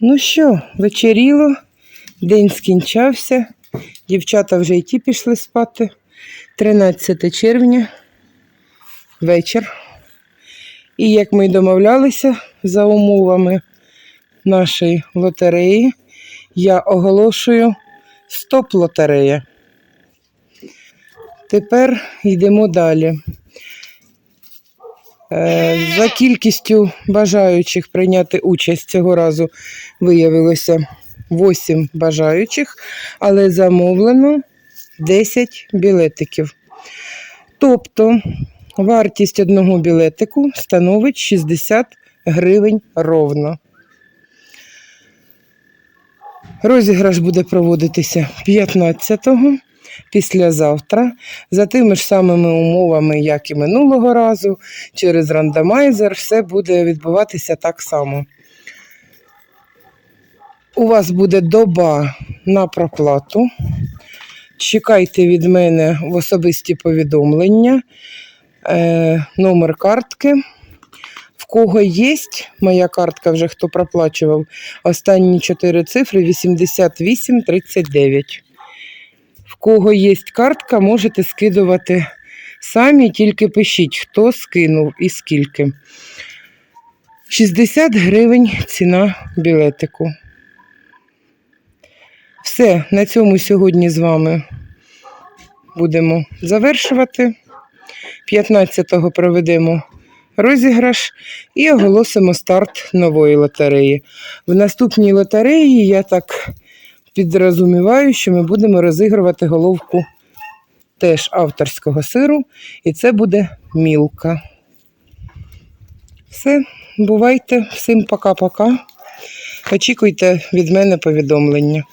Ну що, вечеріло, день скінчався. Дівчата вже й ті пішли спати. 13 червня, вечір. І як ми й домовлялися за умовами нашої лотереї, я оголошую стоп-лотерея. Тепер йдемо далі. Е, За кількістю бажаючих прийняти участь цього разу виявилося 8 бажаючих, але замовлено 10 білетиків. Тобто вартість одного білетику становить 60 гривень ровно. Розіграш буде проводитися 15-го післязавтра за тими ж самими умовами, як і минулого разу. Через рандомайзер все буде відбуватися так само. У вас буде доба на проплату. Чекайте від мене в особисті повідомлення, е, номер картки. В кого є, моя картка вже хто проплачував, останні 4 цифри 8839. В кого є картка, можете скидувати самі, тільки пишіть, хто скинув і скільки. 60 гривень ціна білетику. Все, на цьому сьогодні з вами будемо завершувати. 15-го проведемо розіграш і оголосимо старт нової лотереї. В наступній лотереї я так підрозуміваю, що ми будемо розігрувати головку теж авторського сиру, і це буде мілка. Все, бувайте, всім пока-пока. Очікуйте від мене повідомлення.